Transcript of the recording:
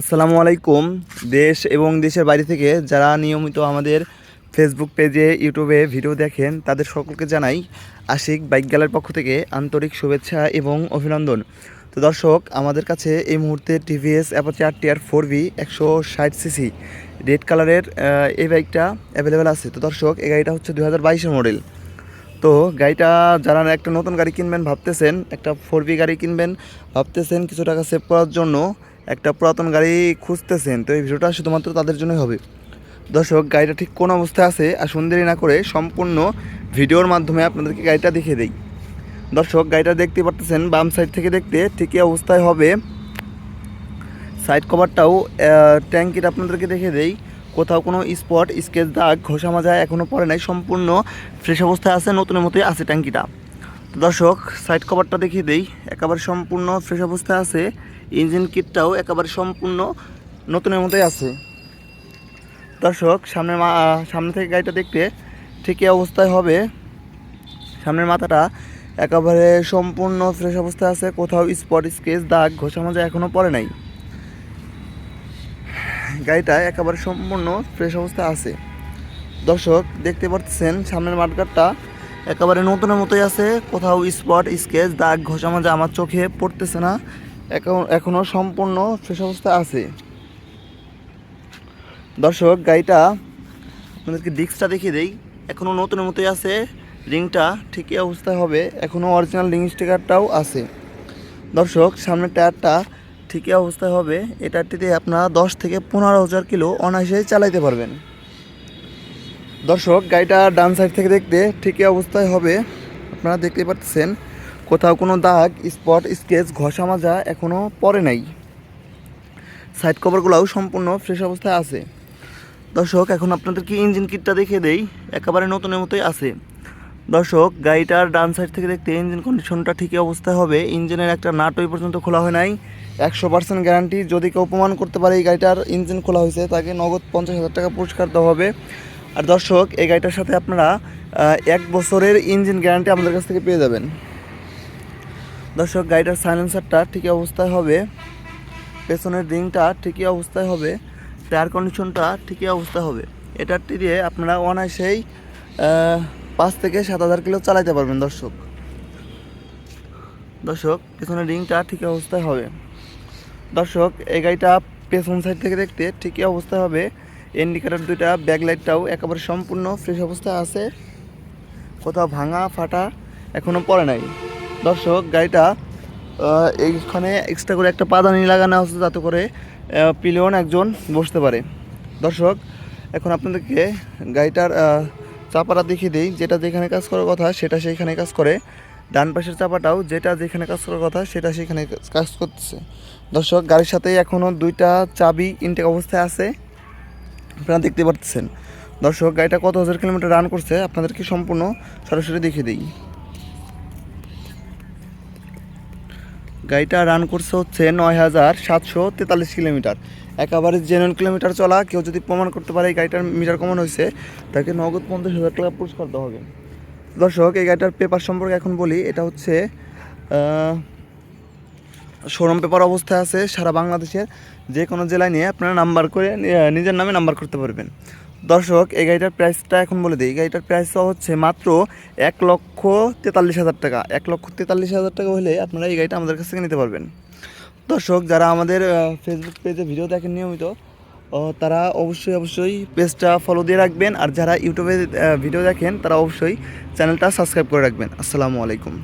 আসসালামু আলাইকুম। দেশ এবং দেশের বাইরে থেকে যারা নিয়মিত আমাদের ফেসবুক পেজে ইউটিউবে ভিডিও দেখেন, তাদের সকলকে জানাই আশিক বাইক গ্যালার পক্ষ থেকে আন্তরিক শুভেচ্ছা এবং অভিনন্দন। তো দর্শক, আমাদের কাছে এই মুহূর্তে TVS Apache R TR four V একশো ষাট সিসি রেড কালারের এই বাইকটা অ্যাভেলেবেল আছে। তো দর্শক, এই গাড়িটা হচ্ছে দু হাজার মডেল তো গাড়িটা যারা একটা নতুন গাড়ি কিনবেন ভাবতেছেন, একটা ফোর বি গাড়ি কিনবেন ভাবতেছেন কিছু টাকা সেভ করার জন্য একটা পুরাতন গাড়ি খুঁজতেছেন, তো এই ভিডিওটা শুধুমাত্র তাদের জন্যই হবে। দর্শক, গাড়িটা ঠিক কোন অবস্থায় আছে, আর সুন্দরী না করে সম্পূর্ণ ভিডিওর মাধ্যমে আপনাদেরকে গাড়িটা দেখিয়ে দিই। দর্শক, গাড়িটা দেখতে পারতেছেন, বাম সাইড থেকে দেখতে ঠিকই অবস্থায় হবে। সাইড কভারটাও ট্যাঙ্কিটা আপনাদেরকে দেখে দেই। কোথাও কোনো স্পট স্কেচ দাগ, ঘষা মাজা এখনও পড়ে নাই, সম্পূর্ণ ফ্রেশ অবস্থায় আছে, নতুনের মতোই আছে ট্যাঙ্কিটা। দর্শক সাইড কভারটা দেখিয়ে দেই। একেবারে সম্পূর্ণ ফ্রেশ অবস্থায় আছে। ইঞ্জিন কিটটাও একেবারে সম্পূর্ণ নতুনের মতোই আছে। দর্শক, সামনের মা সামনে থেকে গাড়িটা দেখতে ঠিকই অবস্থায় হবে। সামনের মাথাটা একেবারে সম্পূর্ণ ফ্রেশ অবস্থায় আছে। কোথাও স্পট স্কেচ দাগ ঘষা মাজা এখনও পড়ে নাই। গাড়িটা একেবারে সম্পূর্ণ ফ্রেশ অবস্থায় আছে। দর্শক, দেখতে পাচ্ছেন সামনের মাঠগাটটা একেবারে নতুনের মতোই আছে। কোথাও স্পট স্কেচ দাগ, ঘষা আমার চোখে পড়তেছে না। এখন এখনও সম্পূর্ণ ফ্রেশ অবস্থা আছে। দর্শক, গাড়িটা আপনাদেরকে ডিস্কটা দেখিয়ে দেই। এখনও নতুনের মতোই আছে। রিংটা ঠিকই অবস্থায় হবে। এখনও অরিজিনাল রিং স্টিকারটাও আছে। দর্শক, সামনের টায়ারটা ঠিকই অবস্থায় হবে। এই টায়ারটিতে আপনারা দশ থেকে পনেরো হাজার কিলো অনায়াসেই চালাইতে পারবেন। দর্শক, গাড়িটা ডান সাইড থেকে দেখতে ঠিকই অবস্থায় হবে। আপনারা দেখতে পাচ্ছেন, কোথাও কোনো দাগ, স্পট, স্কেচ, ঘষা মাজা এখনও পরে নাই। সাইড কভারগুলোও সম্পূর্ণ ফ্রেশ অবস্থায় আছে। দর্শক, এখন আপনাদেরকে ইঞ্জিন কিটটা দেখিয়ে দেই, একেবারে নতুনের মতোই আছে। দর্শক, গাড়িটার ডান সাইড থেকে দেখতে ইঞ্জিন কন্ডিশনটা ঠিকই অবস্থায় হবে। ইঞ্জিনের একটা নাট ওই পর্যন্ত খোলা হয় নাই। একশো পার্সেন্ট গ্যারান্টি যদি কেউ প্রমাণ করতে পারে এই গাড়িটার ইঞ্জিন খোলা হয়েছে, তাকে নগদ পঞ্চাশ হাজার টাকা পুরস্কার দেওয়া হবে। আর দর্শক, এই গাড়িটার সাথে আপনারা এক বছরের ইঞ্জিন গ্যারান্টি আমাদের কাছ থেকে পেয়ে যাবেন। দর্শক, গাড়িটার সাইলেন্সারটা ঠিকই অবস্থায় হবে। পেছনের রিংটা ঠিকই অবস্থায় হবে। টায়ার কন্ডিশনটা ঠিকই অবস্থায় হবে। এটারটি দিয়ে আপনারা অনায়াসেই পাঁচ থেকে সাত হাজার কিলো চালাতে পারবেন দর্শক। দর্শক, পেছনের রিংটা ঠিকই অবস্থায় হবে। দর্শক, এই গাড়িটা পেছন সাইড থেকে দেখতে ঠিকই অবস্থায় হবে। ইন্ডিকেটার দুইটা ব্যাকলাইটটাও একেবারে সম্পূর্ণ ফ্রেশ অবস্থায় আছে। কোথাও ভাঙা, ফাটা এখনও পড়ে নাই। দর্শক, গাড়িটা এইখানে এক্সট্রা করে একটা পাদানি লাগানো আছে যাতে করে পিলিয়ন একজন বসতে পারে। দর্শক, এখন আপনাদেরকে গাড়িটার চাপাটা দেখিয়ে দিই। যেটা যেখানে কাজ করার কথা, সেটা সেইখানে কাজ করে। ডান পাশের চাপাটাও যেটা যেখানে কাজ করার কথা, সেটা সেখানে কাজ করতেছে। দর্শক, গাড়ির সাথে এখনও দুইটা চাবি ইনটেক অবস্থায় আছে। আপনারা দেখতে পাচ্ছেন দর্শক গাড়িটা কত হাজার কিলোমিটার রান করছে? আপনাদেরকে সম্পূর্ণ সরাসরি দেখিয়ে দিই। গাড়িটা রান করছে হচ্ছে নয় হাজার সাতশো তেতাল্লিশ কিলোমিটার। একেবারে জেনুইন কিলোমিটার চলা, কেউ যদি প্রমাণ করতে পারে এই গাড়িটার মিটার কমন হয়েছে, তাকে নগদ পঞ্চাশ হাজার টাকা পুরস্কার দেওয়া হবে। দর্শক, এই গাড়িটার পেপার সম্পর্কে এখন বলি, এটা হচ্ছে শোরুম পেপার অবস্থায় আছে সারা বাংলাদেশের যে কোনো জেলায় নিয়ে আপনারা নাম্বার করে নিজের নামে নাম্বার করতে পারবেন। দর্শক, এই গাড়িটার প্রাইসটা এখন বলে দিই। এই গাড়িটার প্রাইসটা হচ্ছে মাত্র এক লক্ষ তেতাল্লিশ হাজার টাকা। এক লক্ষ তেতাল্লিশ হাজার টাকা হলে আপনারা এই গাড়িটা আমাদের কাছ থেকে নিতে পারবেন। দর্শক, যারা আমাদের ফেসবুক পেজে ভিডিও দেখেন নিয়মিত তারা অবশ্যই অবশ্যই পেজটা ফলো দিয়ে রাখবেন। আর যারা ইউটিউবে ভিডিও দেখেন, তারা অবশ্যই চ্যানেলটা সাবস্ক্রাইব করে রাখবেন। আসসালামু আলাইকুম।